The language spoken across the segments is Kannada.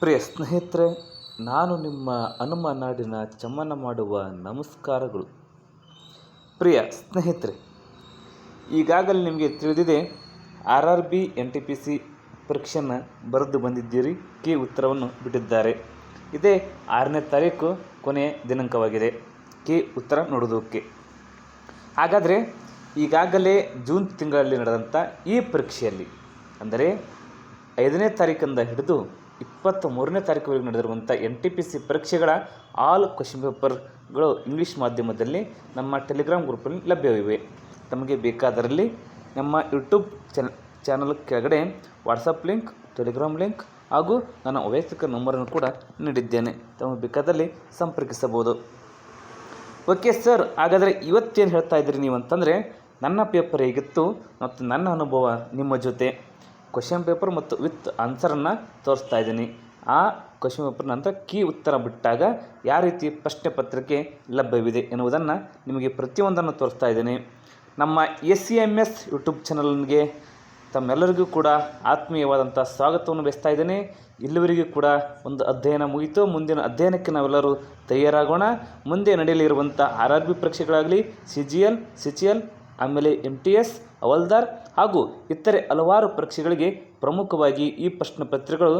ಪ್ರಿಯ ಸ್ನೇಹಿತರೆ, ನಾನು ನಿಮ್ಮ ಹನುಮ ನಾಡಿನ ಚಮನ ಮಾಡುವ ನಮಸ್ಕಾರಗಳು. ಪ್ರಿಯ ಸ್ನೇಹಿತರೆ, ಈಗಾಗಲೇ ನಿಮಗೆ ತಿಳಿದಿದೆ, R R B N T P C ಪರೀಕ್ಷೆಯನ್ನು ಬರೆದು ಬಂದಿದ್ದೀರಿ ಕೀ ಉತ್ತರವನ್ನು ಬಿಟ್ಟಿದ್ದಾರೆ. ಇದೇ ಆರನೇ ತಾರೀಕು ಕೊನೆಯ ದಿನಾಂಕವಾಗಿದೆ. ಕೀ ಉತ್ತರ ನೋಡೋದಕ್ಕೆ ಹಾಗಾದರೆ, ಈಗಾಗಲೇ ಜೂನ್ ತಿಂಗಳಲ್ಲಿ ನಡೆದಂಥ ಈ ಪರೀಕ್ಷೆಯಲ್ಲಿ, ಅಂದರೆ ಐದನೇ ತಾರೀಕಿಂದ ಹಿಡಿದು ಇಪ್ಪತ್ತ ಮೂರನೇ ತಾರೀಕುವರೆಗೆ ನಡೆದಿರುವಂಥ ಎನ್ ಟಿ ಪಿ ಸಿ ಪರೀಕ್ಷೆಗಳ ಆಲ್ ಕ್ವಶನ್ ಪೇಪರ್ಗಳು ಇಂಗ್ಲೀಷ್ ಮಾಧ್ಯಮದಲ್ಲಿ ನಮ್ಮ ಟೆಲಿಗ್ರಾಮ್ ಗ್ರೂಪಲ್ಲಿ ಲಭ್ಯವಿವೆ. ತಮಗೆ ಬೇಕಾದರಲ್ಲಿ ನಮ್ಮ ಯೂಟ್ಯೂಬ್ ಚಾನ ಚಾನಲ್ ಕೆಳಗಡೆ ವಾಟ್ಸಪ್ ಲಿಂಕ್ ಟೆಲಿಗ್ರಾಮ್ ಲಿಂಕ್ ಹಾಗೂ ನನ್ನ ವೈಯಕ್ತಿಕ ನಂಬರನ್ನು ಕೂಡ ನೀಡಿದ್ದೇನೆ. ತಮಗೆ ಬೇಕಾದಲ್ಲಿ ಸಂಪರ್ಕಿಸಬಹುದು. ಓಕೆ ಸರ್ ಹಾಗಾದರೆ ಇವತ್ತೇನು ಹೇಳ್ತಾ ಇದ್ದೀರಿ ನೀವು ಅಂತಂದರೆ ನನ್ನ ಪೇಪರ್ ಹೇಗಿತ್ತು ಮತ್ತು ನನ್ನ ಅನುಭವ ನಿಮ್ಮ ಜೊತೆ. ಕ್ವಶನ್ ಪೇಪರ್ ಮತ್ತು ವಿತ್ ಆನ್ಸರನ್ನು ತೋರಿಸ್ತಾ ಇದ್ದೀನಿ. ಆ ಕ್ವಶನ್ ಪೇಪರ್ ನಂತರ ಕೀ ಉತ್ತರ ಬಿಟ್ಟಾಗ ಯಾವ ರೀತಿ ಪ್ರಶ್ನೆ ಪತ್ರಿಕೆ ಲಭ್ಯವಿದೆ ಎನ್ನುವುದನ್ನು ನಿಮಗೆ ಪ್ರತಿಯೊಂದನ್ನು ತೋರಿಸ್ತಾ ಇದ್ದೀನಿ. ನಮ್ಮ S C M S YouTube ಚಾನಲ್ಗೆ ತಮ್ಮೆಲ್ಲರಿಗೂ ಕೂಡ ಆತ್ಮೀಯವಾದಂಥ ಸ್ವಾಗತವನ್ನು ಬಯಸ್ತಾ ಇದ್ದೀನಿ. ಇಲ್ಲಿವರೆಗೂ ಕೂಡ ಒಂದು ಅಧ್ಯಯನ ಮುಗಿತು. ಮುಂದಿನ ಅಧ್ಯಯನಕ್ಕೆ ನಾವೆಲ್ಲರೂ ತಯಾರಾಗೋಣ. ಮುಂದೆ ನಡೆಯಲಿರುವಂಥ R R B ಪರೀಕ್ಷೆಗಳಾಗಲಿ C G L C G L ಆಮೇಲೆ ಎಂ ಟಿ ಎಸ್ ಹವಲ್ದಾರ್ ಹಾಗೂ ಇತರೆ ಹಲವಾರು ಪರೀಕ್ಷೆಗಳಿಗೆ ಪ್ರಮುಖವಾಗಿ ಈ ಪ್ರಶ್ನೆ ಪತ್ರಿಕೆಗಳು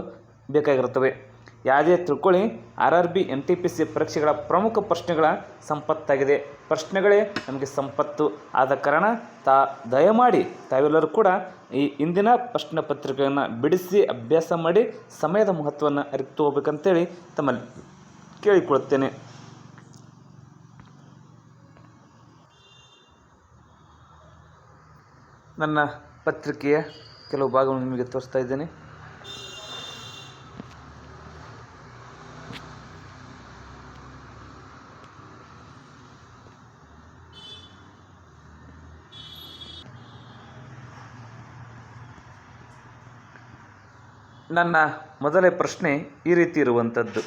ಬೇಕಾಗಿರುತ್ತವೆ. ಯಾವುದೇ ತಿಳ್ಕೊಳ್ಳಿ, R R B N T P C ಪರೀಕ್ಷೆಗಳ ಪ್ರಮುಖ ಪ್ರಶ್ನೆಗಳ ಸಂಪತ್ತಾಗಿದೆ. ಪ್ರಶ್ನೆಗಳೇ ನಮಗೆ ಸಂಪತ್ತು. ಆದ ಕಾರಣ ತಾ, ದಯಮಾಡಿ ತಾವೆಲ್ಲರೂ ಕೂಡ ಈ ಇಂದಿನ ಪ್ರಶ್ನೆ ಪತ್ರಿಕೆಯನ್ನು ಬಿಡಿಸಿ ಅಭ್ಯಾಸ ಮಾಡಿ ಸಮಯದ ಮಹತ್ವವನ್ನು ಅರಿತು ಹೋಗ್ಬೇಕಂತೇಳಿ ತಮ್ಮಲ್ಲಿ ಕೇಳಿಕೊಳ್ಳುತ್ತೇನೆ. ನನ್ನ ಪತ್ರಿಕೆಯ ಕೆಲವು ಭಾಗವನ್ನು ನಿಮಗೆ ತೋರಿಸ್ತಾ ಇದ್ದೇನೆ. ನನ್ನ ಮೊದಲೇ ಪ್ರಶ್ನೆ ಈ ರೀತಿ ಇರುವಂಥದ್ದು.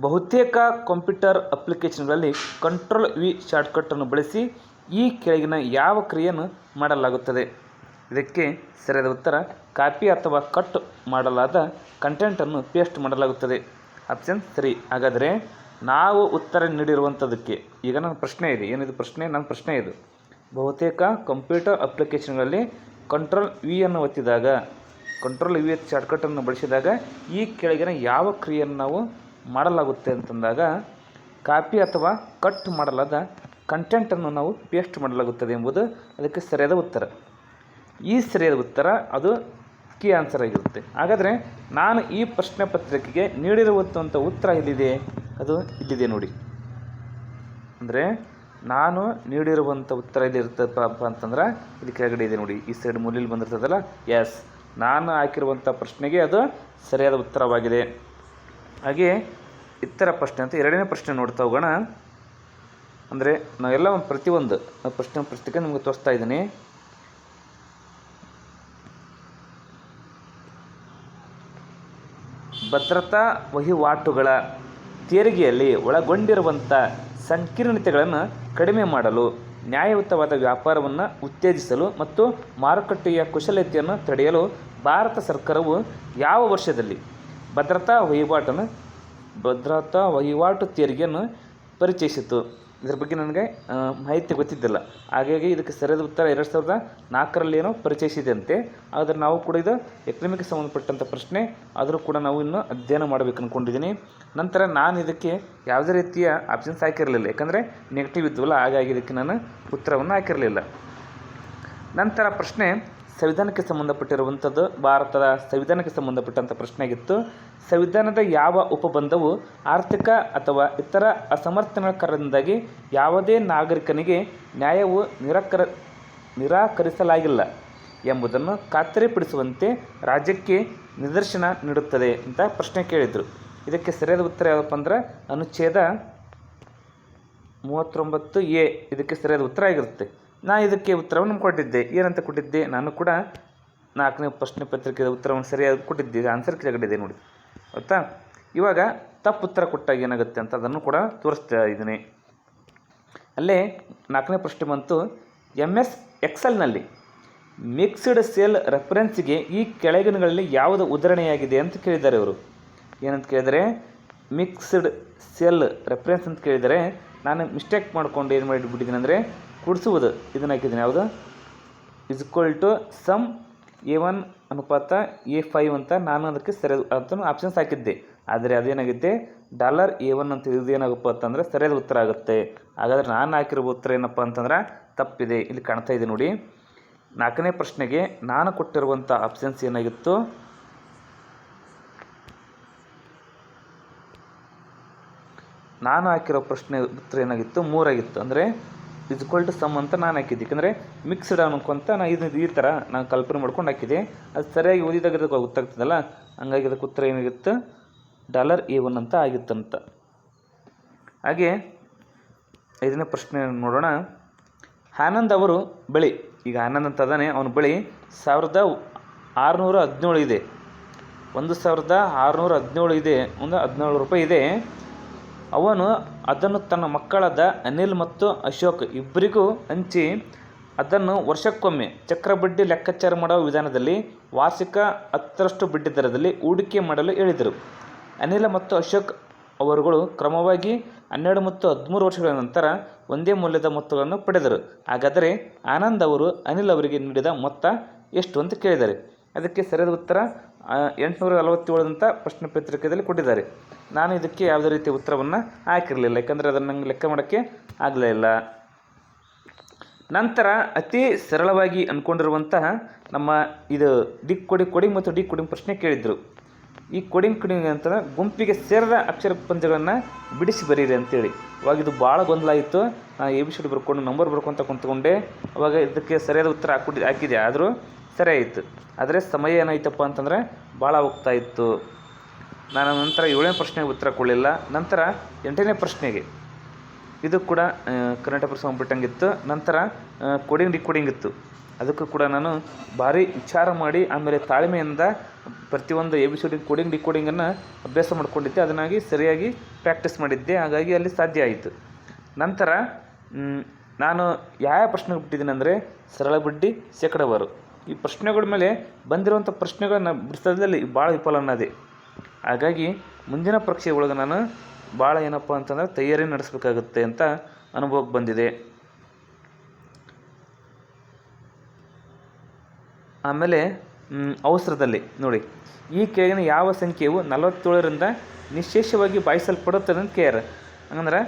ಬಹುತೇಕ ಕಂಪ್ಯೂಟರ್ ಅಪ್ಲಿಕೇಶನ್ಗಳಲ್ಲಿ ಕಂಟ್ರೋಲ್ ವಿ ಶಾರ್ಟ್ಕಟ್ಟನ್ನು ಬಳಸಿ ಈ ಕೆಳಗಿನ ಯಾವ ಕ್ರಿಯೆಯನ್ನು ಮಾಡಲಾಗುತ್ತದೆ? ಇದಕ್ಕೆ ಸರಿಯಾದ ಉತ್ತರ, ಕಾಪಿ ಅಥವಾ ಕಟ್ ಮಾಡಲಾದ ಕಂಟೆಂಟನ್ನು ಪೇಸ್ಟ್ ಮಾಡಲಾಗುತ್ತದೆ. ಆಪ್ಷನ್ ಸರಿ ಹಾಗಾದರೆ ನಾವು ಉತ್ತರ ನೀಡಿರುವಂಥದ್ದಕ್ಕೆ ಈಗ ನನ್ನ ಪ್ರಶ್ನೆ ಇದೆ. ಏನಿದು ಪ್ರಶ್ನೆ? ನನ್ನ ಪ್ರಶ್ನೆ ಇದು. ಬಹುತೇಕ ಕಂಪ್ಯೂಟರ್ ಅಪ್ಲಿಕೇಶನ್ಗಳಲ್ಲಿ ಕಂಟ್ರೋಲ್ ವಿ ಅನ್ನು ಒತ್ತಿದಾಗ ಕಂಟ್ರೋಲ್ ವಿ ಶಾರ್ಟ್ಕಟನ್ನು ಬಳಸಿದಾಗ ಈ ಕೆಳಗಿನ ಯಾವ ಕ್ರಿಯೆಯನ್ನು ನಾವು ಮಾಡಲಾಗುತ್ತೆ ಅಂತಂದಾಗ, ಕಾಪಿ ಅಥವಾ ಕಟ್ ಮಾಡಲಾದ ಕಂಟೆಂಟನ್ನು ನಾವು ಪೇಸ್ಟ್ ಮಾಡಲಾಗುತ್ತದೆ ಎಂಬುದು ಅದಕ್ಕೆ ಸರಿಯಾದ ಉತ್ತರ. ಈ ಸರಿಯಾದ ಉತ್ತರ ಅದು ಕೀ ಆನ್ಸರ್ ಆಗಿರುತ್ತೆ. ಹಾಗಾದರೆ ನಾನು ಈ ಪ್ರಶ್ನೆ ಪತ್ರಿಕೆಗೆ ನೀಡಿರುವಂಥ ಉತ್ತರ ಇಲ್ಲಿದೆ ಅದು ಇಲ್ಲಿದೆ ನೋಡಿ. ಅಂದರೆ ನಾನು ನೀಡಿರುವಂಥ ಉತ್ತರ ಇಲ್ಲಿ ಅಂತಂದ್ರೆ ಇಲ್ಲಿ ಕೆಳಗಡೆ ಇದೆ ನೋಡಿ. ಈ ಸೈಡ್ ಮೂಲೆಯಲ್ಲಿ ಬಂದಿರ್ತದಲ್ಲ? ಎಸ್ ನಾನು ಹಾಕಿರುವಂಥ ಪ್ರಶ್ನೆಗೆ ಅದು ಸರಿಯಾದ ಉತ್ತರವಾಗಿದೆ. ಹಾಗೆ ಇತರ ಪ್ರಶ್ನೆ ಅಂತ ಎರಡನೇ ಪ್ರಶ್ನೆ ನೋಡ್ತಾ ಹೋಗೋಣ. ಅಂದರೆ ನಾವೆಲ್ಲ ಒಂದು ಪ್ರತಿಯೊಂದು ಪ್ರಶ್ನೆ ಪುಸ್ತಕ ನಿಮಗೆ ತೋರಿಸ್ತಾ ಇದ್ದೀನಿ. ಭದ್ರತಾ ವಹಿವಾಟುಗಳ ತೆರಿಗೆಯಲ್ಲಿ ಒಳಗೊಂಡಿರುವಂಥ ಸಂಕೀರ್ಣತೆಗಳನ್ನು ಕಡಿಮೆ ಮಾಡಲು, ನ್ಯಾಯಯುತವಾದ ವ್ಯಾಪಾರವನ್ನು ಉತ್ತೇಜಿಸಲು ಮತ್ತು ಮಾರುಕಟ್ಟೆಯ ಕುಶಲತೆಯನ್ನು ತಡೆಯಲು ಭಾರತ ಸರ್ಕಾರವು ಯಾವ ವರ್ಷದಲ್ಲಿ ಭದ್ರತಾ ವಹಿವಾಟನ್ನು, ಭದ್ರತಾ ವಹಿವಾಟು ತೆರಿಗೆಯನ್ನು ಪರಿಚಯಿಸಿತು? ಇದರ ಬಗ್ಗೆ ನನಗೆ ಮಾಹಿತಿ ಗೊತ್ತಿದ್ದಿಲ್ಲ. ಹಾಗಾಗಿ ಇದಕ್ಕೆ ಸರಿಯಾದ ಉತ್ತರ ಎರಡು ಸಾವಿರದ ನಾಲ್ಕರಲ್ಲಿ ಏನೋ ಪರಿಚಯಿಸಿದಂತೆ ಆದರೆ ನಾವು ಕೂಡ ಇದು ಎಕನಾಮಿಕ್ ಸಂಬಂಧಪಟ್ಟಂಥ ಪ್ರಶ್ನೆ. ಆದರೂ ಕೂಡ ನಾವು ಇನ್ನೂ ಅಧ್ಯಯನ ಮಾಡಬೇಕು ಅಂದ್ಕೊಂಡಿದ್ದೀನಿ ನಂತರ ನಾನು ಇದಕ್ಕೆ ಯಾವುದೇ ರೀತಿಯ ಆಪ್ಷನ್ಸ್ ಹಾಕಿರಲಿಲ್ಲ. ಯಾಕಂದರೆ ನೆಗೆಟಿವ್ ಇದ್ವಲ್ಲ, ಹಾಗಾಗಿ ಇದಕ್ಕೆ ನಾನು ಉತ್ತರವನ್ನು ಹಾಕಿರಲಿಲ್ಲ. ನಂತರ ಪ್ರಶ್ನೆ ಸಂವಿಧಾನಕ್ಕೆ ಸಂಬಂಧಪಟ್ಟಿರುವಂಥದ್ದು ಭಾರತದ ಸಂವಿಧಾನಕ್ಕೆ ಸಂಬಂಧಪಟ್ಟಂಥ ಪ್ರಶ್ನೆ ಆಗಿತ್ತು ಸಂವಿಧಾನದ ಯಾವ ಉಪಬಂಧವು ಆರ್ಥಿಕ ಅಥವಾ ಇತರ ಅಸಮರ್ಥನ ಕಾರಣದಿಂದಾಗಿ ಯಾವುದೇ ನಾಗರಿಕನಿಗೆ ನ್ಯಾಯವು ನಿರಾಕರ, ನಿರಾಕರಿಸಲಾಗಿಲ್ಲ ಎಂಬುದನ್ನು ಖಾತರಿಪಡಿಸುವಂತೆ ರಾಜ್ಯಕ್ಕೆ ನಿದರ್ಶನ ನೀಡುತ್ತದೆ ಅಂತ ಪ್ರಶ್ನೆ ಕೇಳಿದರು. ಇದಕ್ಕೆ ಸರಿಯಾದ ಉತ್ತರ ಯಾವುದಪ್ಪ ಅಂದ್ರೆ ಅನುಚ್ಛೇದ ಮೂವತ್ತೊಂಬತ್ತು ಎ. ಇದಕ್ಕೆ ಸರಿಯಾದ ಉತ್ತರ ಆಗಿರುತ್ತೆ. ನಾನು ಇದಕ್ಕೆ ಉತ್ತರವನ್ನು ಕೊಟ್ಟಿದ್ದೆ. ಏನಂತ ಕೊಟ್ಟಿದ್ದೆ? ನಾನು ಕೂಡ ನಾಲ್ಕನೇ ಪ್ರಶ್ನೆ ಪತ್ರಿಕೆಯ ಉತ್ತರವನ್ನು ಸರಿಯಾಗಿ ಕೊಟ್ಟಿದ್ದೆ. ಆನ್ಸರ್ ಕೆಳಗಡೆ ನೋಡಿ. ಗೊತ್ತಾ? ಇವಾಗ ತಪ್ಪು ಉತ್ತರ ಕೊಟ್ಟಾಗ ಏನಾಗುತ್ತೆ ಅಂತ ಅದನ್ನು ಕೂಡ ತೋರಿಸ್ತಾ ಇದ್ದೀನಿ. ಅಲ್ಲೇ ನಾಲ್ಕನೇ ಪ್ರಶ್ನೆ ಬಂತು. ಎಂ ಎಸ್ ಎಕ್ಸೆಲ್ನಲ್ಲಿ ಮಿಕ್ಸ್ಡ್ ಸೇಲ್ ರೆಫರೆನ್ಸ್ಗೆ ಈ ಕೆಳಗಿನಗಳಲ್ಲಿ ಯಾವುದು ಉದಾಹರಣೆಯಾಗಿದೆ ಅಂತ ಕೇಳಿದ್ದಾರೆ ಇವರು. ಏನಂತ ಕೇಳಿದರೆ ಮಿಕ್ಸ್ಡ್ ಸೆಲ್ ರೆಫರೆನ್ಸ್ ಅಂತ ಕೇಳಿದರೆ, ನಾನು ಮಿಸ್ಟೇಕ್ ಮಾಡ್ಕೊಂಡು ಏನು ಮಾಡಿಬಿಟ್ಟಿದ್ದೀನಿ ಅಂದರೆ ಕೂಡಿಸುವುದು ಇದನ್ನು ಹಾಕಿದ್ದೀನಿ. ಯಾವುದು? Is to sum A one ಅನುಪಾತ ಎ ಫೈವ್ ಅಂತ ನಾನು ಅದಕ್ಕೆ ಸರಿಯಾದ ಅಂತ ಆಪ್ಷನ್ಸ್ ಹಾಕಿದ್ದೆ. ಆದರೆ ಅದೇನಾಗುತ್ತೆ ಡಾಲರ್ ಎ ಒನ್ ಅಂತ ಇದು ಏನಾಗಪ್ಪ ಅಂತಂದರೆ ಸರಿಯಾದ ಉತ್ತರ ಆಗುತ್ತೆ. ಹಾಗಾದ್ರೆ ನಾನು ಹಾಕಿರೋ ಉತ್ತರ ಏನಪ್ಪ ಅಂತಂದ್ರೆ ತಪ್ಪಿದೆ. ಇಲ್ಲಿ ಕಾಣ್ತಾ ಇದೆ ನೋಡಿ. ನಾಲ್ಕನೇ ಪ್ರಶ್ನೆಗೆ ನಾನು ಕೊಟ್ಟಿರುವಂಥ ಆಪ್ಷನ್ಸ್ ಏನಾಗಿತ್ತು? ನಾನು ಹಾಕಿರೋ ಪ್ರಶ್ನೆ ಉತ್ತರ ಏನಾಗಿತ್ತು? ಮೂರಾಗಿತ್ತು. ಅಂದರೆ ಇಸ್ಕ್ವಲ್ ಟು ಸಮ್ ಅಂತ ನಾನು ಹಾಕಿದ್ದೆ. ಯಾಕಂದರೆ ಮಿಕ್ಸ್ಡ್ ಅನ್ಕೊಂತ ನಾನು ಇದು ಈ ಥರ ನಾನು ಕಲ್ಪನೆ ಮಾಡ್ಕೊಂಡು ಹಾಕಿದ್ದೆ. ಅದು ಸರಿಯಾಗಿ ಓದಿದಾಗ ಇದಕ್ಕೆ ಗೊತ್ತಾಗ್ತದಲ್ಲ? ಹಂಗಾಗಿ ಅದಕ್ಕೆ ಉತ್ತರ ಏನಾಗಿತ್ತು? ಡಾಲರ್ ಎ ಒನ್ ಅಂತ ಆಗಿತ್ತಂತ. ಹಾಗೆ ಐದನೇ ಪ್ರಶ್ನೆ ನೋಡೋಣ. ಆನಂದ್ ಅವರು ಬಳಿ. ಈಗ ಆನಂದ್ ಅಂತ ಅದಾನೆ. ಅವನ ಬಳಿ ಸಾವಿರದ ಆರುನೂರ ಹದಿನೇಳು ಇದೆ. ಒಂದು ಸಾವಿರದ ಆರುನೂರ ಹದಿನೇಳು ಇದೆ. ಒಂದು ಹದಿನೇಳು ರೂಪಾಯಿ ಇದೆ. ಅವನು ಅದನ್ನು ತನ್ನ ಮಕ್ಕಳಾದ ಅನಿಲ್ ಮತ್ತು ಅಶೋಕ್ ಇಬ್ಬರಿಗೂ ಹಂಚಿ ಅದನ್ನು ವರ್ಷಕ್ಕೊಮ್ಮೆ ಚಕ್ರಬಡ್ಡಿ ಲೆಕ್ಕಾಚಾರ ಮಾಡುವ ವಿಧಾನದಲ್ಲಿ ವಾರ್ಷಿಕ ಹತ್ತರಷ್ಟು ಬಡ್ಡಿ ದರದಲ್ಲಿ ಹೂಡಿಕೆ ಮಾಡಲು ಹೇಳಿದರು. ಅನಿಲ ಮತ್ತು ಅಶೋಕ್ ಅವರುಗಳು ಕ್ರಮವಾಗಿ ಹನ್ನೆರಡು ಮತ್ತು ಹದಿಮೂರು ವರ್ಷಗಳ ನಂತರ ಒಂದೇ ಮೌಲ್ಯದ ಮೊತ್ತಗಳನ್ನು ಪಡೆದರು. ಹಾಗಾದರೆ ಆನಂದ್ ಅವರು ಅನಿಲ್ ಅವರಿಗೆ ನೀಡಿದ ಮೊತ್ತ ಎಷ್ಟು ಅಂತ ಕೇಳಿದ್ದಾರೆ ಅದಕ್ಕೆ ಸರಿಯಾದ ಉತ್ತರ ಎಂಟುನೂರ ನಲವತ್ತೇಳು ಅಂತ ಪ್ರಶ್ನೆ ಪತ್ರಿಕೆಯಲ್ಲಿ ಕೊಟ್ಟಿದ್ದಾರೆ. ನಾನು ಇದಕ್ಕೆ ಯಾವುದೇ ರೀತಿಯ ಉತ್ತರವನ್ನು ಹಾಕಿರಲಿಲ್ಲ, ಯಾಕಂದರೆ ಅದನ್ನು ನಂಗೆ ಲೆಕ್ಕ ಮಾಡೋಕ್ಕೆ ಆಗಲೇ ಇಲ್ಲ. ನಂತರ ಅತಿ ಸರಳವಾಗಿ ಅಂದ್ಕೊಂಡಿರುವಂತಹ ನಮ್ಮ ಇದು ಡಿ ಕೊಡಿ ಕೊಡಿಂಗ್ ಮತ್ತು ಡಿ ಕೊಡಿಂಗ್ ಪ್ರಶ್ನೆ ಕೇಳಿದರು. ಈ ಕೊಡಿಂಗ್ ಕೊಡಿಂಗ್ ಅಂತಂದ್ರೆ ಗುಂಪಿಗೆ ಸೇರಿದ ಅಕ್ಷರ ಪಂದ್ಯಗಳನ್ನು ಬಿಡಿಸಿ ಬರೀರಿ ಅಂತೇಳಿ. ಅವಾಗ ಇದು ಭಾಳ ಗೊಂದಲ ಆಯಿತು. ನಾನು ಎ ಬಿ ಸಿ ಡಿ ಬರ್ಕೊಂಡು ನಂಬರ್ ಬರ್ಕೊಂತ ಕುಂತ್ಕೊಂಡೆ. ಅವಾಗ ಇದಕ್ಕೆ ಸರಿಯಾದ ಉತ್ತರ ಹಾಕ್ಬಿಟ್ಟು ಹಾಕಿದೆ ಆದರೂ ಸರಿ ಆಯಿತು ಆದರೆ ಸಮಯ ಏನಾಯ್ತಪ್ಪ ಅಂತಂದರೆ ಭಾಳ ಹೋಗ್ತಾ ಇತ್ತು. ನಾನು ನಂತರ ಏಳನೇ ಪ್ರಶ್ನೆಗೆ ಉತ್ತರ ಕೊಡಲಿಲ್ಲ. ನಂತರ ಎಂಟನೇ ಪ್ರಶ್ನೆಗೆ. ಇದು ಕೂಡ ಕರ್ನಾಟಕ ಪ್ರಶ್ನೆ ಬಿಟ್ಟಂಗಿತ್ತು ನಂತರ ಕೋಡಿಂಗ್ ಡಿಕೋಡಿಂಗ್ ಇತ್ತು. ಅದಕ್ಕೂ ಕೂಡ ನಾನು ಭಾರಿ ವಿಚಾರ ಮಾಡಿ, ಆಮೇಲೆ ತಾಳ್ಮೆಯಿಂದ ಪ್ರತಿಯೊಂದು A B C D coding ಡಿಕೋಡಿಂಗನ್ನು ಅಭ್ಯಾಸ ಮಾಡ್ಕೊಂಡಿದ್ದೆ. ಅದನ್ನಾಗಿ ಸರಿಯಾಗಿ ಪ್ರಾಕ್ಟೀಸ್ ಮಾಡಿದ್ದೆ. ಹಾಗಾಗಿ ಅಲ್ಲಿ ಸಾಧ್ಯ ಆಯಿತು. ನಂತರ ನಾನು ಯಾವ ಪ್ರಶ್ನೆಗೆ ಬಿಟ್ಟಿದ್ದೀನಿ ಅಂದರೆ ಸರಳ ಬಡ್ಡಿ ಶೇಕಡವಾರು. ಈ ಪ್ರಶ್ನೆಗಳ ಮೇಲೆ ಬಂದಿರುವಂಥ ಪ್ರಶ್ನೆಗಳನ್ನ ಬಿಡಿಸೋದ್ರಲ್ಲಿ ಭಾಳ ವಿಫಲ ಅನ್ನೋದೇ. ಹಾಗಾಗಿ ಮುಂದಿನ ಪರೀಕ್ಷೆ ಒಳಗೆ ನಾನು ಭಾಳ ಏನಪ್ಪ ಅಂತಂದ್ರೆ ತಯಾರಿ ನಡೆಸಬೇಕಾಗುತ್ತೆ ಅಂತ ಅನುಭವಕ್ಕೆ ಬಂದಿದೆ. ಆಮೇಲೆ ಅವಸರದಲ್ಲಿ ನೋಡಿ. ಈ ಕೆಳಗಿನ ಯಾವ ಸಂಖ್ಯೆಯು ನಲವತ್ತೇಳರಿಂದ ನಿಶೇಷವಾಗಿ ಬಾಯಿಸಲ್ಪಡುತ್ತದೆ ಅಂತ ಕೇರ್ ಹಂಗಂದ್ರೆ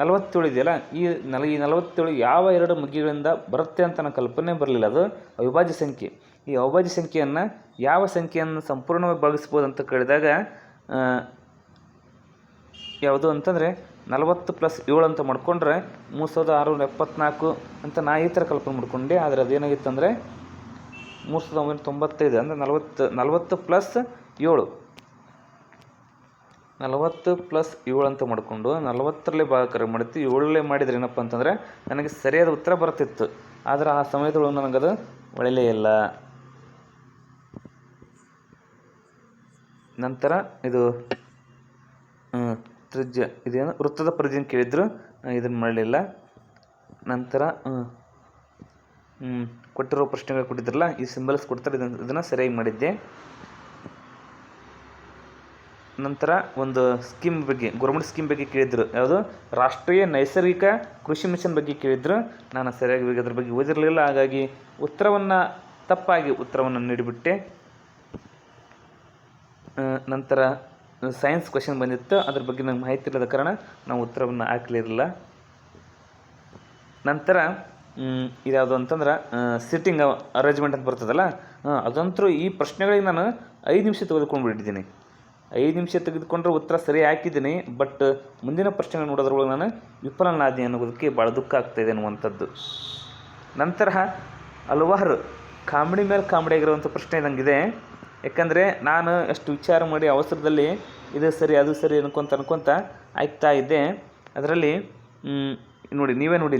ನಲವತ್ತೇಳು ಇದೆಯಲ್ಲ? ಈ ನಲ, ಈ ನಲವತ್ತೇಳು ಯಾವ ಎರಡು ಮಗ್ಗಿಗಳಿಂದ ಬರುತ್ತೆ ಅಂತ ನನ್ನ ಕಲ್ಪನೆ ಬರಲಿಲ್ಲ. ಅದು ಅವಿಭಾಜ್ಯ ಸಂಖ್ಯೆ. ಈ ಅವಿಭಾಜ್ಯ ಸಂಖ್ಯೆಯನ್ನು ಯಾವ ಸಂಖ್ಯೆಯನ್ನು ಸಂಪೂರ್ಣವಾಗಿ ಭಾಗಿಸ್ಬೋದು ಅಂತ ಕೇಳಿದಾಗ ಯಾವುದು ಅಂತಂದರೆ ನಲವತ್ತು ಪ್ಲಸ್ ಏಳು ಅಂತ ಮಾಡ್ಕೊಂಡ್ರೆ ಮೂರು ಸಾವಿರದ ಆರುನೂರ ಎಪ್ಪತ್ನಾಲ್ಕು ಅಂತ ನಾ ಈ ಥರ ಕಲ್ಪನೆ ಮಾಡ್ಕೊಂಡೆ. ಆದರೆ ಅದೇನಾಗಿತ್ತು ಅಂದರೆ ಮೂರು ಸಾವಿರದ ಒಂಬೈನೂರ ತೊಂಬತ್ತೈದು, ಅಂದರೆ ನಲವತ್ತು ನಲವತ್ತು ಪ್ಲಸ್ ಏಳು. ನಲವತ್ತು ಪ್ಲಸ್ ಏಳು ಅಂತ ಮಾಡಿಕೊಂಡು ನಲವತ್ತರಲ್ಲೇ ಭಾಗಾಕಾರ ಮಾಡಿತ್ತು ಏಳಲ್ಲೇ ಮಾಡಿದ್ರೆ ಏನಪ್ಪ ಅಂತಂದರೆ ನನಗೆ ಸರಿಯಾದ ಉತ್ತರ ಬರ್ತಿತ್ತು. ಆದರೆ ಆ ಸಮಯದೊಳಗೆ ನನಗದು ಒಳ್ಳೆಯಲೇ ಇಲ್ಲ. ನಂತರ ಇದು ತ್ರಿಜ್ಯ, ಇದೇನು ವೃತ್ತದ ಪರಿಧಿನ ಕೇಳಿದ್ರು ಇದನ್ನು ಮಾಡಲಿಲ್ಲ. ನಂತರ ಕೊಟ್ಟಿರೋ ಪ್ರಶ್ನೆಗಳು ಕೊಟ್ಟಿದ್ರಲ್ಲ, ಈ ಸಿಂಬಲ್ಸ್ ಕೊಡ್ತಾರೆ, ಇದನ್ನು ಇದನ್ನು ಸರಿಯಾಗಿ ಮಾಡಿದ್ದೆ. ನಂತರ ಒಂದು ಸ್ಕೀಮ್ ಬಗ್ಗೆ ಗೌರ್ಮೆಂಟ್ ಸ್ಕೀಮ್ ಬಗ್ಗೆ ಕೇಳಿದ್ರು. ಯಾವುದು? ರಾಷ್ಟ್ರೀಯ ನೈಸರ್ಗಿಕ ಕೃಷಿ ಮಿಷನ್ ಬಗ್ಗೆ ಕೇಳಿದ್ರು. ನಾನು ಸರಿಯಾಗಿ ಅದ್ರ ಬಗ್ಗೆ ಓದಿರಲಿಲ್ಲ. ಹಾಗಾಗಿ ಉತ್ತರವನ್ನು, ತಪ್ಪಾಗಿ ಉತ್ತರವನ್ನು ನೀಡಿಬಿಟ್ಟೆ. ನಂತರ ಸೈನ್ಸ್ ಕ್ವಶನ್ ಬಂದಿತ್ತು. ಅದ್ರ ಬಗ್ಗೆ ನಂಗೆ ಮಾಹಿತಿ ಇಲ್ಲದ ಕಾರಣ ನಾವು ಉತ್ತರವನ್ನು ಹಾಕಲಿರಲಿಲ್ಲ. ನಂತರ ಇದ್ಯಾವುದು ಅಂತಂದ್ರೆ ಸಿಟ್ಟಿಂಗ್ ಅರೇಂಜ್ಮೆಂಟ್ ಅಂತ ಬರ್ತದಲ್ಲ? ಅದಂತರೂ ಈ ಪ್ರಶ್ನೆಗಳಿಗೆ ನಾನು ಐದು ನಿಮಿಷ ತೆಗೆದುಕೊಂಡು ಬಿಟ್ಟಿದ್ದೀನಿ. ಐದು ನಿಮಿಷ ತೆಗೆದುಕೊಂಡ್ರೆ ಉತ್ತರ ಸರಿ ಹಾಕಿದ್ದೀನಿ ಬಟ್ ಮುಂದಿನ ಪ್ರಶ್ನೆಗಳು ನೋಡೋದ್ರೊಳಗೆ ನಾನು ವಿಫಲನಾದಿ ಅನ್ನೋದಕ್ಕೆ ಭಾಳ ದುಃಖ ಆಗ್ತಾಯಿದೆ ಅನ್ನುವಂಥದ್ದು. ನಂತರ ಹಲವಾರು ಕಾಮಿಡಿ ಮೇಲೆ ಕಾಮಿಡಿ ಆಗಿರುವಂಥ ಪ್ರಶ್ನೆ ನನಗಿದೆ ಯಾಕಂದರೆ ನಾನು ಎಷ್ಟು ವಿಚಾರ ಮಾಡಿ ಅವಸರದಲ್ಲಿ ಇದು ಸರಿ, ಅದು ಸರಿ ಅನ್ಕೊಂತ ಅನ್ಕೊಂತ ಆಯ್ತಾ ಇದ್ದೆ. ಅದರಲ್ಲಿ ನೋಡಿ, ನೀವೇ ನೋಡಿ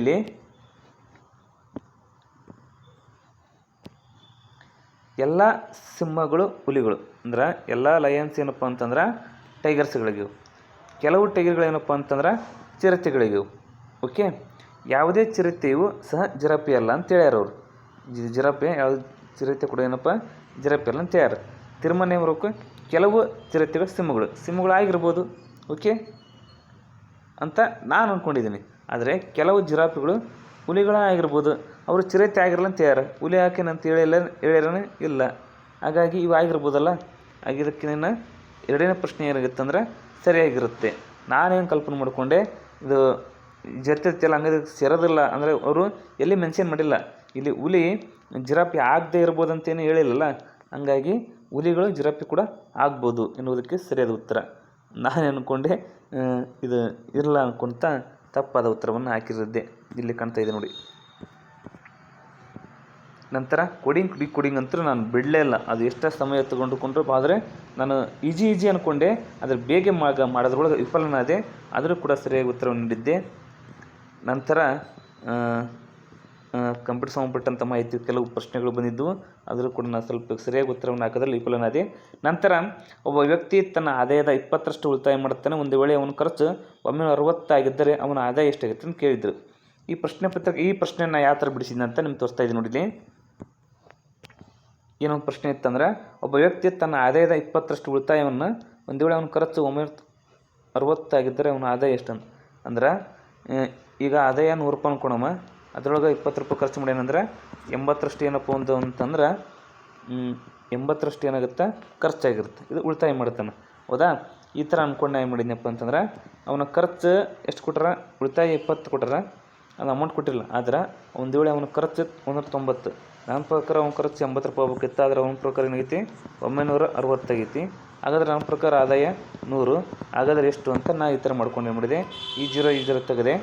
ಎಲ್ಲ ಸಿಂಹಗಳು, ಹುಲಿಗಳು. ಅಂದ್ರೆ ಎಲ್ಲ ಲಯನ್ಸ್ ಏನಪ್ಪ ಅಂತಂದ್ರೆ ಟೈಗರ್ಸ್ಗಳಿಗಿವು ಕೆಲವು ಟೈಗರ್ಗಳೇನಪ್ಪ ಅಂತಂದ್ರೆ ಚಿರತೆಗಳಿಗಿವು ಓಕೆ ಯಾವುದೇ ಚಿರತೆಯು ಸಹ ಜಿರಾಫೆ ಅಲ್ಲ ಅಂತ ಹೇಳ್ಯಾರ ಅವರು. ಜಿ ಯಾವುದು ಚಿರತೆ ಕೂಡ ಏನಪ್ಪ? ಜಿರಾಫೆ ಅಲ್ಲ ಅಂತ ಹೇಳ್ಯಾರ. ತಿರುಮನೆ ಬರೋಕೆ ಕೆಲವು ಚಿರತೆಗಳು ಸಿಂಹಗಳು. ಸಿಂಹಗಳಾಗಿರ್ಬೋದು. ಓಕೆ ಅಂತ ನಾನು ಅಂದ್ಕೊಂಡಿದ್ದೀನಿ ಆದರೆ ಕೆಲವು ಜಿರಾಫೆಗಳು ಹುಲಿಗಳಾಗಿರ್ಬೋದು, ಅವರು ಚಿರತೆ ಆಗಿರಲ್ಲ ಅಂತ ಹೇಳ್ಯಾರ ಹುಲಿ ಅಂತ ಹೇಳಿಲ್ಲ ಹೇಳ್ಯಾರೇನು ಇಲ್ಲ. ಹಾಗಾಗಿ ಇವು ಆಗಿರ್ಬೋದಲ್ಲ? ನನ್ನ ಎರಡನೇ ಪ್ರಶ್ನೆ ಏನಾಗುತ್ತೆ ಅಂದ್ರೆ ಸರಿಯಾಗಿರುತ್ತೆ. ನಾನೇನು ಕಲ್ಪನೆ ಮಾಡಿಕೊಂಡೆ, ಇದು ಜರ್ತಿರ್ತಿಯಲ್ಲ ಹಂಗಾದ್ರೆ ಸೇರೋದಿಲ್ಲ ಅಂದರೆ ಅವರು ಎಲ್ಲಿ ಮೆನ್ಷನ್ ಮಾಡಿಲ್ಲ. ಇಲ್ಲಿ ಹುಲಿ ಜಿರಾಪಿ ಆಗದೆ ಇರ್ಬೋದಂತೇನು ಹೇಳಿಲ್ಲಲ್ಲ? ಹಂಗಾಗಿ ಹುಲಿಗಳು ಜಿರಾಫಿ ಕೂಡ ಆಗ್ಬೋದು ಎನ್ನುವುದಕ್ಕೆ ಸರಿಯಾದ ಉತ್ತರ. ನಾನು ಅಂದ್ಕೊಂಡೆ ಇದು ಇರಲ್ಲ ಅಂದ್ಕೊಂತ ತಪ್ಪಾದ ಉತ್ತರವನ್ನು ಹಾಕಿರದ್ದೆ ಇಲ್ಲಿ ಕಾಣ್ತಾ ಇದೆ ನೋಡಿ. ನಂತರ ಕೊಡಿಂಗ್ ಡಿ ಕೊಡಿಂಗ್ ಅಂತೂ ನಾನು ಬಿಡಲೇ ಇಲ್ಲ. ಅದು ಎಷ್ಟು ಸಮಯ ತಗೊಂಡುಕೊಂಡ್ರು ಆದರೆ ನಾನು ಈಜಿ ಈಜಿ ಅಂದ್ಕೊಂಡೆ ಅದ್ರ ಬೇಗ ಮಾಗ, ಮಾಡೋದ್ರೊಳಗೆ ವಿಫಲನಾದೆ ಆದರೂ ಕೂಡ ಸರಿಯಾಗಿ ಉತ್ತರವನ್ನು ನೀಡಿದ್ದೆ. ನಂತರ ಕಂಪ್ಯೂಟರ್ ಸಂಬಂಧಪಟ್ಟಂಥ ಮಾಹಿತಿ, ಕೆಲವು ಪ್ರಶ್ನೆಗಳು ಬಂದಿದ್ದವು ಆದರೂ ಕೂಡ ನಾನು ಸ್ವಲ್ಪ ಸರಿಯಾಗಿ ಉತ್ತರವನ್ನು ಹಾಕೋದ್ರಲ್ಲಿ ವಿಫಲನಾದೆ ನಂತರ ಒಬ್ಬ ವ್ಯಕ್ತಿ ತನ್ನ ಆದಾಯದ ಇಪ್ಪತ್ತರಷ್ಟು ಉಳಿತಾಯ ಮಾಡುತ್ತಾನೆ. ಒಂದು ವೇಳೆ ಅವನ ಖರ್ಚು ಒಮ್ಮೆ ಅರವತ್ತಾಗಿದ್ದರೆ ಅವನ ಆದಾಯ ಎಷ್ಟಾಗುತ್ತೆ ಅಂತ ಕೇಳಿದರು. ಈ ಪ್ರಶ್ನೆ ಪತ್ರ ಈ ಪ್ರಶ್ನೆಯನ್ನು ಯಾವ ಥರ ಬಿಡಿಸಿದ್ದೆ ಅಂತ ನಿಮ್ಗೆ ತೋರಿಸ್ತಾ ಇದ್ದೀನಿ ನೋಡಿಲಿ ಏನೊಂದು ಪ್ರಶ್ನೆ ಇತ್ತಂದ್ರೆ, ಒಬ್ಬ ವ್ಯಕ್ತಿ ತನ್ನ ಆದಾಯದ ಇಪ್ಪತ್ತರಷ್ಟು ಉಳಿತಾಯವನ್ನು ಒಂದು ವೇಳೆ ಅವನ ಖರ್ಚು ಒಂಬೈನೂರ ಅರವತ್ತಾಗಿದ್ದರೆ ಅವನ ಆದಾಯ ಎಷ್ಟು ಅಂತ ಅಂದ್ರೆ ಈಗ ಆದಾಯ ನೂರು ರೂಪಾಯಿ ಅನ್ಕೊಳಮ್ಮ ಅದರೊಳಗೆ ಇಪ್ಪತ್ತು ರೂಪಾಯಿ ಖರ್ಚು ಮಾಡ್ಯಾನಂದ್ರೆ ಎಂಬತ್ತರಷ್ಟು ಏನಪ್ಪ ಒಂದು ಅಂತಂದ್ರೆ ಎಂಬತ್ತರಷ್ಟು ಏನಾಗುತ್ತೆ? ಖರ್ಚಾಗಿರುತ್ತೆ. ಇದು ಉಳಿತಾಯ ಮಾಡುತ್ತಾನೆ. ಹೌದಾ? ಈ ಥರ ಅಂದ್ಕೊಂಡು ಏನು ಮಾಡಿದ್ನಪ್ಪ ಅಂತಂದ್ರೆ, ಅವನ ಖರ್ಚು ಎಷ್ಟು ಕೊಟ್ಟಾರ ಉಳಿತಾಯ ಇಪ್ಪತ್ತು ಕೊಟ್ಟಾರ ಅದು ಅಮೌಂಟ್ ಕೊಟ್ಟಿಲ್ಲ. ಆದ್ರೆ ಒಂದು ವೇಳೆ ಅವನ ಖರ್ಚು ಒಂದೂರ ತೊಂಬತ್ತು ನನ್ನ ಪ್ರಕಾರ ಅವ್ನ ಖರ್ಚು ಎಂಬತ್ತು ರೂಪಾಯಿ ಆಗ್ಬೇಕಿತ್ತು ಆದ್ರೆ ಅವ್ನ ಪ್ರಕಾರ ಏನಾಗೈತಿ? ಒಂಬೈನೂರ ಅರವತ್ತಾಗೈತಿ ಹಾಗಾದ್ರೆ ನನ್ನ ಪ್ರಕಾರ ಆದಾಯ ನೂರು. ಹಾಗಾದ್ರೆ ಎಷ್ಟು ಅಂತ ನಾ ಈ ಥರ ಮಾಡ್ಕೊಂಡು ಮಾಡಿದೆ? ಈ ಜೀರೋ ಈ ಜೀರೋ ತೆಗೆದೆ.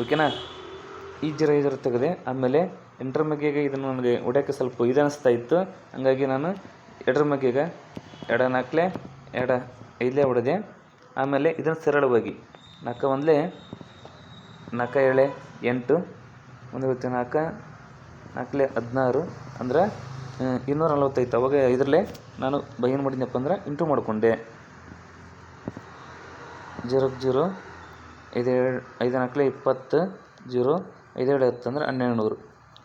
ಓಕೆನಾ ಈ ಜೀರೋ ಈ ಜೀರೋ ತೆಗೆದೆ. ಆಮೇಲೆ ಎಂಟರ ಮಗ್ಗೆಗೆ ಇದನ್ನು ನನಗೆ ಹೊಡ್ಯೋಕ್ಕೆ ಸ್ವಲ್ಪ ಇದು ಅನಿಸ್ತಾ ಇತ್ತು. ಹಂಗಾಗಿ ನಾನು ಎರಡರ ಮಗ್ಗೆಗೆ ಎಡ ನಾಲ್ಕಲೆ ಎಡ ಐದಲೇ ಹೊಡೆದೆ. ಆಮೇಲೆ ಇದನ್ನು ಸರಳವಾಗಿ ನಾಲ್ಕು ಒಂದಲೇ ನಾಲ್ಕು, ಏಳೆ, ಎಂಟು, ಒಂದು ಇವತ್ತು ನಾಲ್ಕು, ನಾಲ್ಕಲೆ ಹದಿನಾರು, ಅಂದ್ರೆ ಇನ್ನೂರ ನಲವತ್ತೈದು. ಅವಾಗ ಇದರಲ್ಲೇ ನಾನು ಬೈ ಏನು ಮಾಡಿದ್ನಪ್ಪ ಅಂದ್ರೆ ಇಂಟು ಮಾಡಿಕೊಂಡೆ. ಜೀರೋ ಜೀರೋ ಐದೇಳು ಐದು, ನಾಲ್ಕಲೆ ಇಪ್ಪತ್ತು, ಜೀರೋ ಐದೇಳು ಹತ್ತು, ಅಂದ್ರೆ ಹನ್ನೆರಡು ನೂರು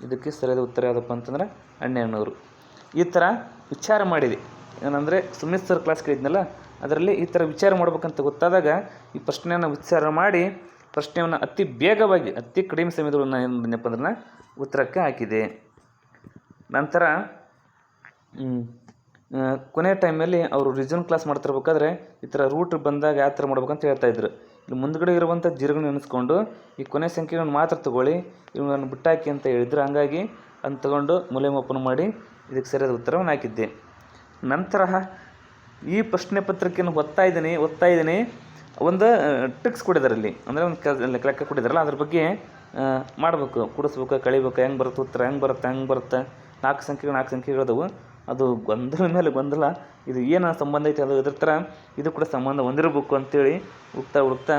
ಇದಕ್ಕೆ ಸರಿಯಾದ ಉತ್ತರ ಯಾವುದಪ್ಪ ಅಂತಂದ್ರೆ ಹನ್ನೆರಡು ನೂರು ಈ ಥರ ವಿಚಾರ ಮಾಡಿದೆ. ಏನಂದರೆ ಸುಮಿತ್ ಸರ್ ಕ್ಲಾಸ್ ಕೇಳಿದ್ನಲ್ಲ, ಅದರಲ್ಲಿ ಈ ಥರ ವಿಚಾರ ಮಾಡ್ಬೇಕಂತ ಗೊತ್ತಾದಾಗ ಈ ಪ್ರಶ್ನೆಯನ್ನು ವಿಚಾರ ಮಾಡಿ ಪ್ರಶ್ನೆಯನ್ನು ಅತಿ ಬೇಗವಾಗಿ ಅತಿ ಕಡಿಮೆ ಸಮಯದೊಳಗೆ ನಾನು ಏನು ಉತ್ತರಕ್ಕೆ ಹಾಕಿದೆ. ನಂತರ ಕೊನೆ ಟೈಮಲ್ಲಿ ಅವರು ರಿಜನ್ ಕ್ಲಾಸ್ ಮಾಡ್ತಿರ್ಬೇಕಾದ್ರೆ ಈ ಥರ ರೂಟ್ ಬಂದಾಗ ಯಾವ ಥರ ಮಾಡ್ಬೇಕಂತ ಹೇಳ್ತಾ ಇದ್ರು. ಇಲ್ಲಿ ಮುಂದ್ಗಡೆ ಇರುವಂಥ ಜೀರಗಳನ್ನ ನೆನೆಸ್ಕೊಂಡು ಈ ಕೊನೆ ಸಂಖ್ಯೆಗಳನ್ನು ಮಾತ್ರ ತಗೊಳ್ಳಿ ಇವುಗಳನ್ನು ಬಿಟ್ಟಾಕಿ ಅಂತ ಹೇಳಿದ್ರು. ಹಂಗಾಗಿ ಅದನ್ನ ತಗೊಂಡು ಮೌಲ್ಯಮಾಪನ ಮಾಡಿ ಇದಕ್ಕೆ ಸರಿಯಾದ ಉತ್ತರವನ್ನು ಹಾಕಿದ್ದೆ. ನಂತರ ಈ ಪ್ರಶ್ನೆ ಪತ್ರಿಕೆಯನ್ನು ಓದ್ತಾ ಇದ್ದೀನಿ ಓದ್ತಾ ಇದ್ದೀನಿ. ಒಂದು ಟ್ರಿಕ್ಸ್ ಕೊಟ್ಟಿದ್ದಾರೆ ಅಂದ್ರೆ ಒಂದು ಕೆಲಸ ಲೆಕ್ಕ ಕೊಟ್ಟಿದ್ದಾರಲ್ಲ ಅದ್ರ ಬಗ್ಗೆ ಮಾಡಬೇಕು. ಕೂಡಿಸ್ಬೇಕು, ಕಳಿಬೇಕು, ಹೆಂಗೆ ಬರುತ್ತೆ ಉತ್ತರ, ಹೆಂಗೆ ಬರುತ್ತೆ ಹೆಂಗೆ ಬರುತ್ತೆ. ನಾಲ್ಕು ಸಂಖ್ಯೆಗಳು, ನಾಲ್ಕು ಸಂಖ್ಯೆಗಳದವು ಅದು ಗೊಂದಲ ಮೇಲೆ ಗೊಂದಲ ಇದು ಏನು ಸಂಬಂಧ ಐತೆ ಅದು ಇದ್ರ ಥರ ಇದು ಕೂಡ ಸಂಬಂಧ ಹೊಂದಿರಬೇಕು ಅಂತೇಳಿ ಹುಡುಕ್ತಾ ಹುಡುಕ್ತಾ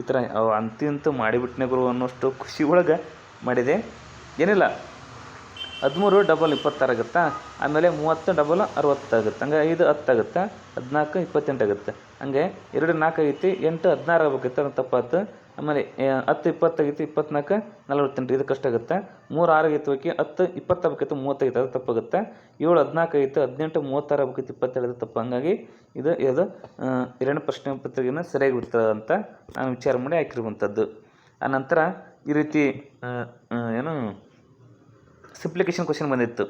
ಈ ಥರ ಅವು ಅಂತೂ ಮಾಡಿಬಿಟ್ನೆ ಗುರು ಅನ್ನೋಷ್ಟು ಖುಷಿ ಒಳಗೆ ಮಾಡಿದೆ. ಏನಿಲ್ಲ. ಹದಿಮೂರು ಡಬಲ್ ಇಪ್ಪತ್ತಾರಾಗುತ್ತಾ? ಆಮೇಲೆ ಮೂವತ್ತು ಡಬಲ್ ಅರವತ್ತಾಗುತ್ತೆ. ಹಂಗೆ ಐದು ಹತ್ತಾಗುತ್ತೆ ಹದಿನಾಲ್ಕು ಇಪ್ಪತ್ತೆಂಟು ಆಗುತ್ತೆ. ಹಂಗೆ ಎರಡು ನಾಲ್ಕು ಐತಿ ಎಂಟು ಹದಿನಾರು ಆಗ್ಬೇಕಿತ್ತು ಅದು ತಪ್ಪಾಯ್ತು ಆಮೇಲೆ ಹತ್ತು ಇಪ್ಪತ್ತಾಗಿತ್ತು ಇಪ್ಪತ್ನಾಲ್ಕು ನಲವತ್ತೆಂಟು ಇದು ಕಷ್ಟ ಆಗುತ್ತೆ. ಮೂರು ಆರು ಆಗಿತ್ತು ಹೋಗಿ ಹತ್ತು ಇಪ್ಪತ್ತು ಆಗ್ಬೇಕಿತ್ತು ಮೂವತ್ತೈದು ಅದು ತಪ್ಪಾಗುತ್ತೆ. ಏಳು ಹದಿನಾಲ್ಕು ಆಗಿತ್ತು ಹದಿನೆಂಟು ಮೂವತ್ತಾರು ಆಗಬೇಕಿತ್ತು ಇಪ್ಪತ್ತೇಳು ಅದು ತಪ್ಪು. ಹಂಗಾಗಿ ಇದು ಇದು ಎರಡು ಪ್ರಶ್ನೆ ಪತ್ರಿಕೆಯನ್ನು ಸರಿಯಾಗಿ ಉತ್ತರ ಅಂತ ನಾನು ವಿಚಾರ ಮಾಡಿ ಹಾಕಿರುವಂಥದ್ದು. ನಂತರ ಈ ರೀತಿ ಆ, ಆ, ಏನು ಸಿಂಪ್ಲಿಕೇಶನ್ ಕ್ವಶನ್ ಬಂದಿತ್ತು.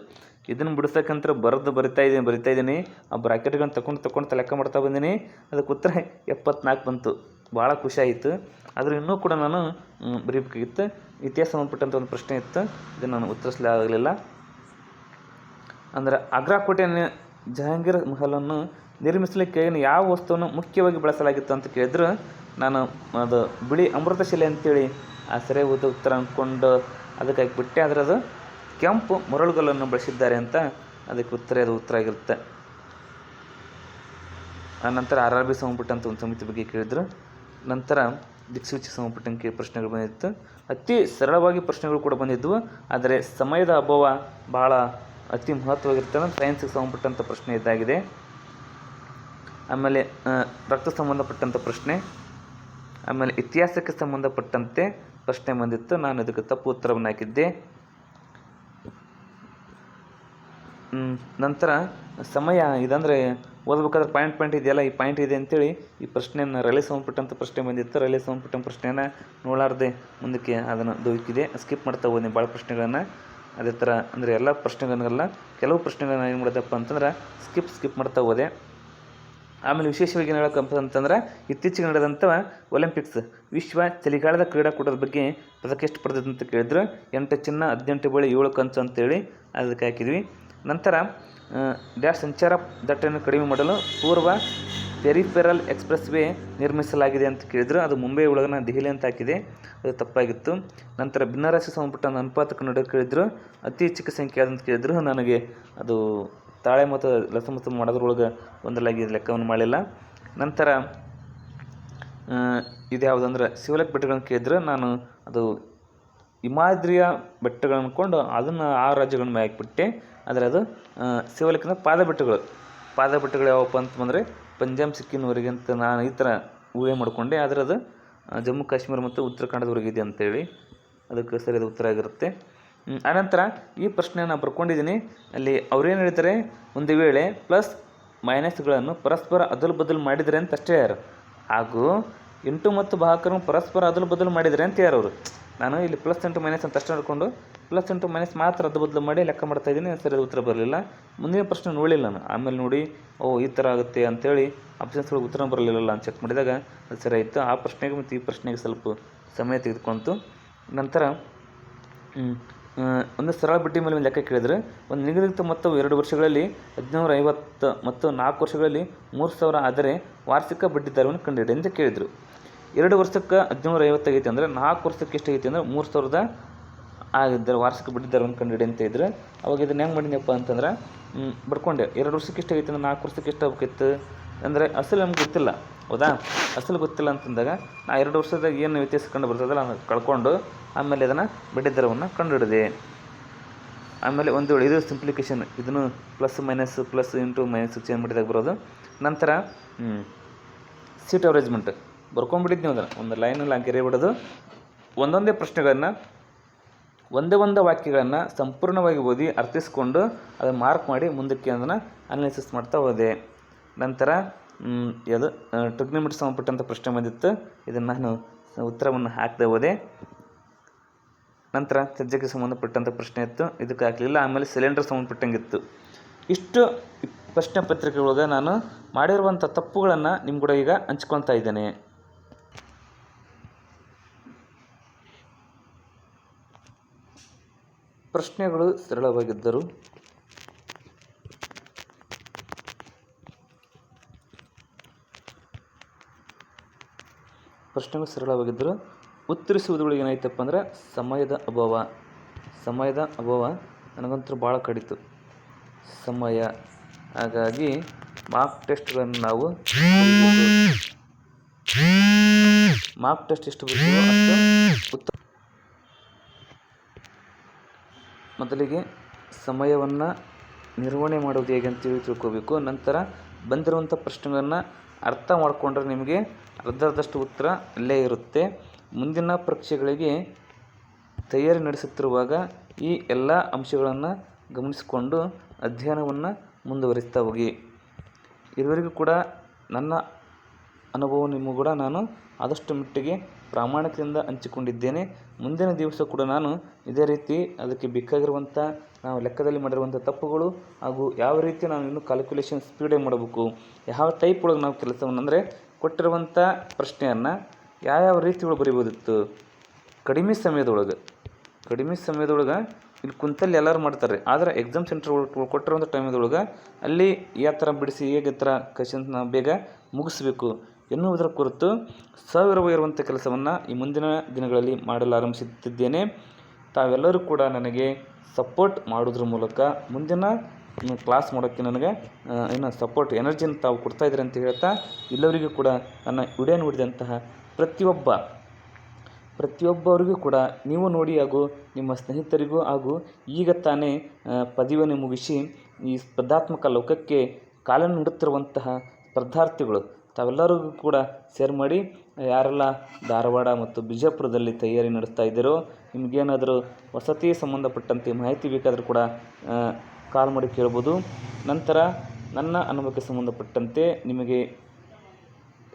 ಇದನ್ನು ಬಿಡಿಸ್ತಕ್ಕಂಥ ಬರೆದು ಬರಿತಾ ಇದ್ದೀನಿ ಬರಿತಾ ಇದ್ದೀನಿ ಆ ಬ್ರಾಕೆಟ್ಗಳನ್ನ ತಗೊಂಡು ತಗೊಂಡು ಲೆಕ್ಕ ಮಾಡ್ತಾ ಬಂದೀನಿ. ಅದಕ್ಕೆ ಉತ್ತರ ಎಪ್ಪತ್ನಾಲ್ಕು ಬಂತು. ಭಾಳ ಖುಷಿ ಆಯಿತು. ಆದರೆ ಇನ್ನೂ ಕೂಡ ನಾನು ಬರೀಬೇಕಾಗಿತ್ತು ಇತಿಹಾಸ ಸಂಬಂಧಪಟ್ಟಂಥ ಒಂದು ಪ್ರಶ್ನೆ ಇತ್ತು. ಇದನ್ನು ನಾನು ಉತ್ತರಿಸಲಾಗಲಿಲ್ಲ ಅಂದ್ರೆ ಆಗ್ರಾ ಕೋಟೆಯನ್ನು ಜಹಾಂಗೀರ್ ಮಹಲನ್ನು ನಿರ್ಮಿಸಲಿಕ್ಕೆ ಯಾವ ವಸ್ತುವನ್ನು ಮುಖ್ಯವಾಗಿ ಬಳಸಲಾಗಿತ್ತು ಅಂತ ಕೇಳಿದ್ರು. ನಾನು ಅದು ಬಿಳಿ ಅಮೃತಶಿಲೆ ಅಂತೇಳಿ ಆ ಸೆರೆ ಉತ್ತ ಉತ್ತರ ಅಂದ್ಕೊಂಡು ಅದಕ್ಕೆ ಬಿಟ್ಟೆ. ಆದರೆ ಅದು ಕೆಂಪು ಮರಳುಗಲ್ಲನ್ನು ಬಳಸಿದ್ದಾರೆ ಅಂತ ಅದಕ್ಕೆ ಉತ್ತರ ಅದು ಉತ್ತರ ಆಗಿರುತ್ತೆ. ಆನಂತರ ನಂತರ ಆರ್ ಆರ್ ಬಿ ಸಂಬಂಧಪಟ್ಟಂಥ ಒಂದು ಸಮಿತಿ ಬಗ್ಗೆ ಕೇಳಿದ್ರು. ನಂತರ ದಿಕ್ಸೂಚಿ ಸಂಪುಟಕ್ಕೆ ಪ್ರಶ್ನೆಗಳು ಬಂದಿತ್ತು. ಅತಿ ಸರಳವಾಗಿ ಪ್ರಶ್ನೆಗಳು ಕೂಡ ಬಂದಿದ್ದವು ಆದರೆ ಸಮಯದ ಅಭಾವ ಭಾಳ ಅತಿ ಮಹತ್ವವಾಗಿರ್ತದೆ ಸೈನ್ಸ್ಗೆ ಸಂಬಂಧಪಟ್ಟಂಥ ಪ್ರಶ್ನೆ ಇದ್ದಾಗಿದೆ ಆಮೇಲೆ ರಕ್ತ ಸಂಬಂಧಪಟ್ಟಂಥ ಪ್ರಶ್ನೆ. ಆಮೇಲೆ ಇತಿಹಾಸಕ್ಕೆ ಸಂಬಂಧಪಟ್ಟಂತೆ ಪ್ರಶ್ನೆ ಬಂದಿತ್ತು. ನಾನು ಅದಕ್ಕೆ ತಪ್ಪು ಉತ್ತರವನ್ನು ಹಾಕಿದ್ದೆ. ನಂತರ ಸಮಯ ಇದಂದರೆ ಓದ್ಬೇಕಾದ್ರೆ ಪಾಯಿಂಟ್ ಪಾಯಿಂಟ್ ಇದೆಯಲ್ಲ, ಈ ಪಾಯಿಂಟ್ ಇದೆ ಅಂತೇಳಿ ಈ ಪ್ರಶ್ನೆಯನ್ನು ರೈಲ್ವೆ ಸಂಬಂಧಪಟ್ಟಂಥ ಪ್ರಶ್ನೆ ಬಂದಿತ್ತು. ರೈಲ್ವೆ ಸಂಬಂಧಪಟ್ಟ ಪ್ರಶ್ನೆಯನ್ನು ನೋಡಾರ್ದೆ ಮುಂದಕ್ಕೆ ಅದನ್ನು ದೊರಕಿದೆ ಸ್ಕಿಪ್ ಮಾಡ್ತಾ ಹೋದೆ ಭಾಳ ಪ್ರಶ್ನೆಗಳನ್ನು. ಅದೇ ಥರ ಅಂದರೆ ಎಲ್ಲ ಪ್ರಶ್ನೆಗಳನ್ನೆಲ್ಲ, ಕೆಲವು ಪ್ರಶ್ನೆಗಳನ್ನ ಏನು ಮಾಡಿದೆಪ್ಪ ಅಂತಂದ್ರೆ ಸ್ಕಿಪ್ ಸ್ಕಿಪ್ ಮಾಡ್ತಾ ಹೋದೆ. ಆಮೇಲೆ ವಿಶೇಷವಾಗಿ ಏನು ಹೇಳಕ್ಕಪ್ಪ ಅಂತಂದ್ರೆ, ಇತ್ತೀಚೆಗೆ ನಡೆದಂಥ ಒಲಿಂಪಿಕ್ಸ್ ವಿಶ್ವ ಚಳಿಗಾಲದ ಕ್ರೀಡಾಕೂಟದ ಬಗ್ಗೆ ಪದಕ ಎಷ್ಟು ಪಡೆದಿದೆ ಅಂತ ಕೇಳಿದ್ರು. ಎಂಟು ಚಿನ್ನ, ಹದಿನೆಂಟು ಬಳಿ ಏಳು ಕಂಚು ಅಂತೇಳಿ ಅದಕ್ಕೆ ಹಾಕಿದ್ವಿ. ನಂತರ ಡ್ಯಾಶ್ ಸಂಚಾರ ದಟ್ಟಣೆ ಕಡಿಮೆ ಮಾಡಲು ಪೂರ್ವ ಪೆರಿಫೆರಲ್ ಎಕ್ಸ್ಪ್ರೆಸ್ ವೇ ನಿರ್ಮಿಸಲಾಗಿದೆ ಅಂತ ಕೇಳಿದ್ರು. ಅದು ಮುಂಬೈ ಒಳಗನ ದೆಹಲಿ ಅಂತ ಹಾಕಿದೆ. ಅದು ತಪ್ಪಾಗಿತ್ತು. ನಂತರ ಭಿನ್ನರಾಶಿ ಸಂಬಂಧಪಟ್ಟ ಅನುಪಾತ ಕನ್ನಡ ಕೇಳಿದ್ರು. ಅತಿ ಚಿಕ್ಕ ಸಂಖ್ಯೆ ಅದಂತ ಕೇಳಿದ್ರು. ನನಗೆ ಅದು ತಾಳೆ ಮತ್ತು ಲಸಮಸ ಮಾಡೋದ್ರೊಳಗೆ ಒಂದಲಾಗಿ ಲೆಕ್ಕವನ್ನು ಮಾಡಲಿಲ್ಲ ನಂತರ ಇದು ಯಾವುದಂದ್ರೆ ಶಿವಲಕ್ ಬೆಟ್ಟಗಳನ್ನು ಕೇಳಿದ್ರೆ. ನಾನು ಅದು ಹಿಮಾದ್ರಿಯ ಬೆಟ್ಟಗಳನ್ನು ಕೊಂಡು ಅದನ್ನು ಆ ರಾಜ್ಯಗಳನ್ನ ಹಾಕಿಬಿಟ್ಟೆ ಆದರೆ ಅದು ಶಿವಲಿಂಗನ ಪಾದಬೆಟ್ಟುಗಳು. ಪಾದ ಬೆಟ್ಟಗಳು ಪಾದ ಬೆಟ್ಟಗಳು ಯಾವಪ್ಪ ಅಂತಂದರೆ ಪಂಜಾಬ್ ಸಿಕ್ಕಿನವರೆಗೆ ಅಂತ ನಾನು ಈ ಥರ ಊಹೆ ಮಾಡಿಕೊಂಡೆ. ಆದರೆ ಅದು ಜಮ್ಮು ಕಾಶ್ಮೀರ ಮತ್ತು ಉತ್ತರಾಖಂಡದವರೆಗೆ ಇದೆ ಅಂತೇಳಿ ಅದಕ್ಕೆ ಸರಿಯಾದ ಉತ್ತರ ಆಗಿರುತ್ತೆ. ಆನಂತರ ಈ ಪ್ರಶ್ನೆಯನ್ನು ಬರ್ಕೊಂಡಿದ್ದೀನಿ. ಅಲ್ಲಿ ಅವ್ರೇನು ಹೇಳ್ತಾರೆ? ಒಂದು ವೇಳೆ ಪ್ಲಸ್ ಮೈನಸ್ಗಳನ್ನು ಪರಸ್ಪರ ಅದಲು ಬದಲು ಮಾಡಿದರೆ ಅಂತ ಅಷ್ಟೇ ಯಾರು? ಹಾಗೂ ಇಂಟು ಮತ್ತು ಭಾಗಕರನ್ನು ಪರಸ್ಪರ ಅದಲು ಬದಲು ಮಾಡಿದರೆ ಅಂತ ಯಾರು ಅವರು ನಾನು ಇಲ್ಲಿ ಪ್ಲಸ್ ಇಂಟು ಮೈನಸ್ ಅಂತ ಅಷ್ಟೇ ನೋಡಿಕೊಂಡು ಪ್ಲಸ್ ಇಂಟು ಮೈನಸ್ ಮಾತ್ರ ಅದು ಬದಲು ಮಾಡಿ ಲೆಕ್ಕ ಮಾಡ್ತಾ ಇದ್ದೀನಿ. ಸರಿಯಾದ ಉತ್ತರ ಬರಲಿಲ್ಲ. ಮುಂದಿನ ಪ್ರಶ್ನೆ ನೋಡಲಿಲ್ಲ ನಾನು. ಆಮೇಲೆ ನೋಡಿ, ಓ, ಈ ಥರ ಆಗುತ್ತೆ ಅಂತೇಳಿ ಆಪ್ಷನ್ಸ್ಗಳಿಗೆ ಉತ್ತರ ಬರಲಿಲ್ಲ ಅಂತ ಚೆಕ್ ಮಾಡಿದಾಗ ಅದು ಸರಿ ಆಯಿತು. ಆ ಪ್ರಶ್ನೆಗೆ ಮತ್ತು ಈ ಪ್ರಶ್ನೆಗೆ ಸ್ವಲ್ಪ ಸಮಯ ತೆಗೆದುಕೊಂತು. ನಂತರ ಒಂದು ಸರಳ ಬಡ್ಡಿ ಮೇಲೆ ಲೆಕ್ಕ ಕೇಳಿದ್ರೆ, ಒಂದು ನಿಗದಿತ ಮೊತ್ತವು ಎರಡು ವರ್ಷಗಳಲ್ಲಿ ಹದಿನೂರ ಐವತ್ತು ಮತ್ತು ನಾಲ್ಕು ವರ್ಷಗಳಲ್ಲಿ ಮೂರು ಸಾವಿರ ಆದರೆ ವಾರ್ಷಿಕ ಬಡ್ಡಿ ದರವನ್ನು ಕಂಡುಹಿಡಿ ಅಂತ ಕೇಳಿದರು. ಎರಡು ವರ್ಷಕ್ಕೆ ಹದಿನೂರ ಐವತ್ತಾಗೈತೆ ಅಂದರೆ ನಾಲ್ಕು ವರ್ಷಕ್ಕೆ ಎಷ್ಟಾಗೈತೆ ಅಂದರೆ ಮೂರು ಸಾವಿರದ ಆಗಿದ್ದರೆ ವಾರ್ಷಿಕ ಬಡ್ಡಿ ದರವನ್ನು ಕಂಡುಹಿಡಿ ಅಂತ ಇದ್ರೆ, ಅವಾಗ ಇದನ್ನ ಹೆಂಗೆ ಮಾಡಿದ್ನಪ್ಪ ಅಂತಂದ್ರೆ ಬಡ್ಕೊಂಡೆ. ಎರಡು ವರ್ಷಕ್ಕೆ ಎಷ್ಟಾಗೈತೆ ಅಂದ್ರೆ ನಾಲ್ಕು ವರ್ಷಕ್ಕೆ ಎಷ್ಟು ಆಗಬೇಕಿತ್ತು? ಅಂದರೆ ಅಸಲು ನಮ್ಗೆ ಗೊತ್ತಿಲ್ಲ, ಹೌದಾ? ಅಸಲು ಗೊತ್ತಿಲ್ಲ ಅಂತಂದಾಗ ನಾ ಎರಡು ವರ್ಷದಾಗ ಏನು ವ್ಯತ್ಯಾಸ ಕಂಡು ಬರ್ತದಲ್ಲ ಅದನ್ನ ಕಳ್ಕೊಂಡು ಆಮೇಲೆ ಅದನ್ನು ಬಡ್ಡಿ ದರವನ್ನು ಕಂಡುಹಿಡಿದೆ ಆಮೇಲೆ ಒಂದು ವೇಳೆ ಇದು ಸಿಂಪ್ಲಿಕೇಶನ್ ಇದನ್ನು plus minus plus into minus change ಮಾಡಿದಾಗ ಬರೋದು. ನಂತರ ಸೀಟ್ ಅರೇಂಜ್ಮೆಂಟ್ ನೀವು ಅದನ್ನು ಒಂದು ಲೈನಲ್ಲಿ ಹಾಕಿ ಬಿಡೋದು ಒಂದೊಂದೇ ಪ್ರಶ್ನೆಗಳನ್ನು, ಒಂದೇ ಒಂದು ವಾಕ್ಯಗಳನ್ನು ಸಂಪೂರ್ಣವಾಗಿ ಓದಿ ಅರ್ಥಿಸ್ಕೊಂಡು ಅದನ್ನು ಮಾರ್ಕ್ ಮಾಡಿ ಮುಂದಕ್ಕೆ ಅದನ್ನು ಅನಾಲಿಸಿಸ್ ಮಾಡ್ತಾ ಹೋದೆ. ನಂತರ ಯಾವುದು ಟ್ರಿಗ್ನೋಮೆಟ್ರಿ ಸಂಬಂಧಪಟ್ಟಂಥ ಪ್ರಶ್ನೆ ಬಂದಿತ್ತು. ಇದನ್ನು ನಾನು ಉತ್ತರವನ್ನು ಹಾಕ್ತಾ ಹೋದೆ. ನಂತರ ಸಜ್ಜಕ್ಕೆ ಸಂಬಂಧಪಟ್ಟಂಥ ಪ್ರಶ್ನೆ ಇತ್ತು. ಇದಕ್ಕೆ ಹಾಕಲಿಲ್ಲ, ಆಮೇಲೆ ಸಿಲಿಂಡರ್ ಸಂಬಂಧಪಟ್ಟಂಗಿತ್ತು. ಇಷ್ಟು ಪ್ರಶ್ನೆ ಪತ್ರಿಕೆಗಳೊಳಗೆ ನಾನು ಮಾಡಿರುವಂಥ ತಪ್ಪುಗಳನ್ನು ನಿಮ್ಮ ಕೂಡ ಈಗ ಹಂಚ್ಕೊತಾ ಇದ್ದೇನೆ. ಪ್ರಶ್ನೆಗಳು ಸರಳವಾಗಿದ್ದರು ಪ್ರಶ್ನೆಗಳು ಸರಳವಾಗಿದ್ದರು ಉತ್ತರಿಸುವುದರೊಳಗೆ ಏನಾಯ್ತಪ್ಪ ಅಂದ್ರೆ ಸಮಯದ ಅಭಾವ. ಸಮಯದ ಅಭಾವ ನನಗಂತೂ ಭಾಳ ಕಡಿತು. ಸಮಯ. ಹಾಗಾಗಿ ಮಾರ್ಕ್ ಟೆಸ್ಟ್ಗಳನ್ನು ನಾವು ಮಾರ್ಕ್ ಟೆಸ್ಟ್ ಎಷ್ಟು ಬರ್ತದೋ ಅಷ್ಟು ಮೊದಲಿಗೆ ಸಮಯವನ್ನು ನಿರ್ವಹಣೆ ಮಾಡೋದು ಹೇಗೆ ಅಂತೇಳಿ ತಿಳ್ಕೊಬೇಕು. ನಂತರ ಬಂದಿರುವಂಥ ಪ್ರಶ್ನೆಗಳನ್ನು ಅರ್ಥ ಮಾಡಿಕೊಂಡ್ರೆ ನಿಮಗೆ ಅರ್ಧದಷ್ಟು ಉತ್ತರ ಅಲ್ಲೇ ಇರುತ್ತೆ. ಮುಂದಿನ ಪರೀಕ್ಷೆಗಳಿಗೆ ತಯಾರಿ ನಡೆಸುತ್ತಿರುವಾಗ ಈ ಎಲ್ಲ ಅಂಶಗಳನ್ನು ಗಮನಿಸಿಕೊಂಡು ಅಧ್ಯಯನವನ್ನು ಮುಂದುವರಿಸ್ತಾ ಹೋಗಿ. ಇದುವರೆಗೂ ಕೂಡ ನನ್ನ ಅನುಭವ ನಿಮಗೂ ಕೂಡ ನಾನು ಆದಷ್ಟು ಮಟ್ಟಿಗೆ ಪ್ರಾಮಾಣಿಕದಿಂದ ಹಂಚಿಕೊಂಡಿದ್ದೇನೆ. ಮುಂದಿನ ದಿವಸ ಕೂಡ ನಾನು ಇದೇ ರೀತಿ ಅದಕ್ಕೆ ಬೇಕಾಗಿರುವಂಥ, ನಾವು ಲೆಕ್ಕದಲ್ಲಿ ಮಾಡಿರುವಂಥ ತಪ್ಪುಗಳು ಹಾಗೂ ಯಾವ ರೀತಿ ನಾವು ಇನ್ನೂ ಕ್ಯಾಲ್ಕುಲೇಷನ್ ಸ್ಪೀಡಾಗಿ ಮಾಡಬೇಕು, ಯಾವ ಟೈಪ್ ಒಳಗೆ ನಾವು ಕೆಲಸವನ್ನು ಅಂದರೆ ಕೊಟ್ಟಿರುವಂಥ ಪ್ರಶ್ನೆಯನ್ನು ಯಾವ್ಯಾವ ರೀತಿ ಒಳಗೆ ಬರಿಬೋದಿತ್ತು? ಕಡಿಮೆ ಸಮಯದೊಳಗೆ ಕಡಿಮೆ ಸಮಯದೊಳಗೆ ಇಲ್ಲಿ ಕುಂತಲ್ಲಿ ಎಲ್ಲರೂ ಮಾಡ್ತಾರೆ. ಆದರೆ ಎಕ್ಸಾಮ್ ಸೆಂಟರ್ ಒಳಗೆ ಕೊಟ್ಟಿರುವಂಥ ಟೈಮದೊಳಗೆ ಅಲ್ಲಿ ಯಾವ ಥರ ಬಿಡಿಸಿ, ಹೇಗೆ ಥರ ಕ್ವಶನ್ಸ್ನ ಬೇಗ ಮುಗಿಸ್ಬೇಕು. ಎನ್ನುವುದರ ಕುರಿತು ಸಾವಿರವಾಗಿರುವಂಥ ಕೆಲಸವನ್ನು ಈ ಮುಂದಿನ ದಿನಗಳಲ್ಲಿ ಮಾಡಲು ಆರಂಭಿಸುತ್ತಿದ್ದೇನೆ ತಾವೆಲ್ಲರೂ ಕೂಡ ನನಗೆ ಸಪೋರ್ಟ್ ಮಾಡೋದ್ರ ಮೂಲಕ ಮುಂದಿನ ಕ್ಲಾಸ್ ಮಾಡೋಕ್ಕೆ ನನಗೆ ಏನು ಸಪೋರ್ಟ್ ಎನರ್ಜಿಯನ್ನು ತಾವು ಕೊಡ್ತಾ ಇದ್ದೀರಿ ಅಂತ ಹೇಳ್ತಾ ಎಲ್ಲರಿಗೂ ಕೂಡ ನನ್ನ ವಿಡಿಯೋ ನೋಡಿದಂತಹ ಪ್ರತಿಯೊಬ್ಬ, ಪ್ರತಿಯೊಬ್ಬರಿಗೂ ಕೂಡ ನೀವು ನೋಡಿ ಹಾಗೂ ನಿಮ್ಮ ಸ್ನೇಹಿತರಿಗೂ ಹಾಗೂ ಈಗ ತಾನೇ ಪದವಿಯನ್ನು ಮುಗಿಸಿ ಈ ಸ್ಪರ್ಧಾತ್ಮಕ ಲೋಕಕ್ಕೆ ಕಾಲನ್ನು ನೀಡುತ್ತಿರುವಂತಹ ಸ್ಪರ್ಧಾರ್ಥಿಗಳು ತಾವೆಲ್ಲರಿಗೂ ಕೂಡ ಶೇರ್ ಮಾಡಿ. ಯಾರೆಲ್ಲ ಧಾರವಾಡ ಮತ್ತು ಬಿಜಾಪುರದಲ್ಲಿ ತಯಾರಿ ನಡೆಸ್ತಾ ಇದ್ದೀರೋ, ನಿಮಗೇನಾದರೂ ವಸತಿ ಸಂಬಂಧಪಟ್ಟಂತೆ ಮಾಹಿತಿ ಬೇಕಾದರೂ ಕೂಡ ಕಾಲ್ ಮಾಡಿ ಕೇಳ್ಬೋದು. ನಂತರ ನನ್ನ ಅನುಭವಕ್ಕೆ ಸಂಬಂಧಪಟ್ಟಂತೆ ನಿಮಗೆ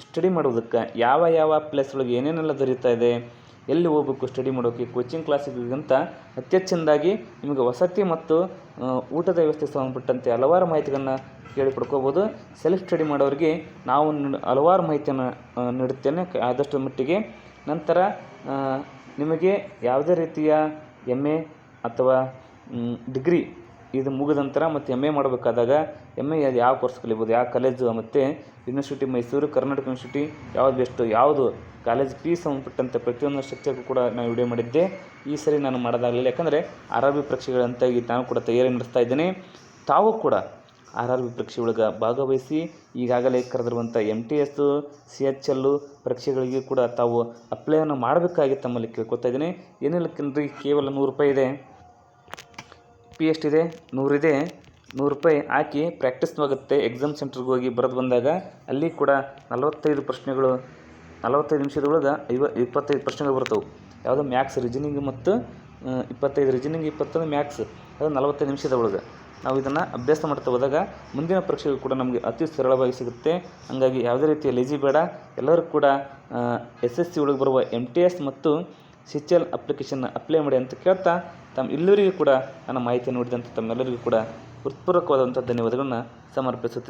ಸ್ಟಡಿ ಮಾಡೋದಕ್ಕೆ ಯಾವ ಯಾವ ಪ್ಲೇಸ್ಗಳಿಗೆ ಏನೇನೆಲ್ಲ ದೊರೆಯುತ್ತಾ ಇದೆ, ಎಲ್ಲಿ ಹೋಗ್ಬೇಕು ಸ್ಟಡಿ ಮಾಡೋಕ್ಕೆ ಕೋಚಿಂಗ್ ಕ್ಲಾಸಿಗಿಂತ ಅತ್ಯಚ್ಚಂದಾಗಿ ನಿಮಗೆ ವಸತಿ ಮತ್ತು ಊಟದ ವ್ಯವಸ್ಥೆ ಸಂಬಂಧಪಟ್ಟಂತೆ ಹಲವಾರು ಮಾಹಿತಿಗಳನ್ನು ಕೇಳಿ ಪಡ್ಕೋಬೋದು. ಸೆಲ್ಫ್ ಸ್ಟಡಿ ಮಾಡೋರಿಗೆ ನಾವು ಹಲವಾರು ಮಾಹಿತಿಯನ್ನು ನೀಡುತ್ತೇನೆ. ಆದಷ್ಟು ಮಟ್ಟಿಗೆ. ನಂತರ ನಿಮಗೆ ಯಾವುದೇ ರೀತಿಯ ಎಂ ಎ ಅಥವಾ ಡಿಗ್ರಿ ಇದು ಮುಗಿದ ನಂತರ ಮತ್ತು ಎಂ ಎ ಮಾಡಬೇಕಾದಾಗ ಎಂ ಎ ಯಾವ ಕೋರ್ಸ್ ಕಲಿಬೋದು, ಯಾವ ಕಾಲೇಜು ಮತ್ತು ಯೂನಿವರ್ಸಿಟಿ ಮೈಸೂರು ಕರ್ನಾಟಕ ಯೂನಿವರ್ಸಿಟಿ ಯಾವ್ದು ಬೆಸ್ಟು ಯಾವುದು ಕಾಲೇಜ್ ಫೀಸ್ ಸಂಬಂಧಪಟ್ಟಂಥ ಪ್ರತಿಯೊಂದು ಸ್ಟ್ರಕ್ಚರ್ಗೂ ಕೂಡ ನಾನು ವಿಡಿಯೋ ಮಾಡಿದ್ದೆ. ಈ ಸರಿ ನಾನು ಮಾಡೋದಾಗಲಿಲ್ಲ. ಯಾಕಂದರೆ, ಅರಬ್ಬಿ ಪರೀಕ್ಷೆಗಳಂತಾಗಿ ನಾನು ಕೂಡ ತಯಾರಿ ನಡೆಸ್ತಾ ಇದ್ದೇನೆ. ತಾವು ಕೂಡ ಆರ್ ಆರ್ ಬಿ ಪರೀಕ್ಷೆ ಒಳಗೆ ಭಾಗವಹಿಸಿ ಈಗಾಗಲೇ ಕರೆದಿರುವಂಥ M T S C H L ಪರೀಕ್ಷೆಗಳಿಗೆ ಕೂಡ ತಾವು ಅಪ್ಲೈಯನ್ನು ಮಾಡಬೇಕಾಗಿ ತಮ್ಮಲ್ಲಿ ಕೇಳ್ಕೊತಾ ಇದ್ದೀನಿ. ಏನಿಲ್ಲಕ್ಕಿಂದ್ರಿ ಕೇವಲ ನೂರು ರೂಪಾಯಿ ಇದೆ. ಪಿ ಎಷ್ಟಿದೆ ನೂರಿದೆ ನೂರು ರೂಪಾಯಿ ಹಾಕಿ ಪ್ರಾಕ್ಟೀಸ್ ಆಗುತ್ತೆ ಎಕ್ಸಾಮ್ ಸೆಂಟ್ರಿಗೆ ಹೋಗಿ ಬರೆದು ಬಂದಾಗ ಅಲ್ಲಿ ಕೂಡ ನಲವತ್ತೈದು ಪ್ರಶ್ನೆಗಳು, ನಲವತ್ತೈದು ನಿಮಿಷದೊಳಗೆ ಐವ, ಇಪ್ಪತ್ತೈದು ಪ್ರಶ್ನೆಗಳು ಬರ್ತವೆ. ಯಾವುದೋ ಮ್ಯಾಕ್ಸ್ ರೀಸನಿಂಗ್ ಮತ್ತು ಇಪ್ಪತ್ತೈದು ರೀಸನಿಂಗ್ ಇಪ್ಪತ್ತೊಂದು ಮ್ಯಾಕ್ಸ್ ಅದು ನಲವತ್ತೈದು ನಿಮಿಷದ ಒಳಗೆ. ನಾವು ಇದನ್ನು ಅಭ್ಯಾಸ ಮಾಡ್ತಾ ಹೋದಾಗ ಮುಂದಿನ ಪರೀಕ್ಷೆಗಳು ಕೂಡ ನಮಗೆ ಅತಿ ಸರಳವಾಗಿ ಸಿಗುತ್ತೆ. ಹಾಗಾಗಿ ಯಾವುದೇ ರೀತಿಯ ಲೇಜಿ ಬೇಡ. ಎಲ್ಲರೂ ಕೂಡ ಎಸ್ ಎಸ್ ಸಿ ಒಳಗೆ ಬರುವ ಎಂ ಟಿ ಎಸ್ ಮತ್ತು ಸಿಚಲ್ ಅಪ್ಲಿಕೇಶನ್ ಅಪ್ಲೈ ಮಾಡಿ ಅಂತ ಕೇಳ್ತಾ ತಮ್ಮ ಎಲ್ಲರಿಗೂ ಕೂಡ ನನ್ನ ಮಾಹಿತಿ ನೋಡಿದಂಥ ತಮ್ಮೆಲ್ಲರಿಗೂ ಕೂಡ ಹೃತ್ಪೂರ್ವಕವಾದಂಥ ಧನ್ಯವಾದಗಳನ್ನು ಸಮರ್ಪಿಸುತ್ತೇನೆ.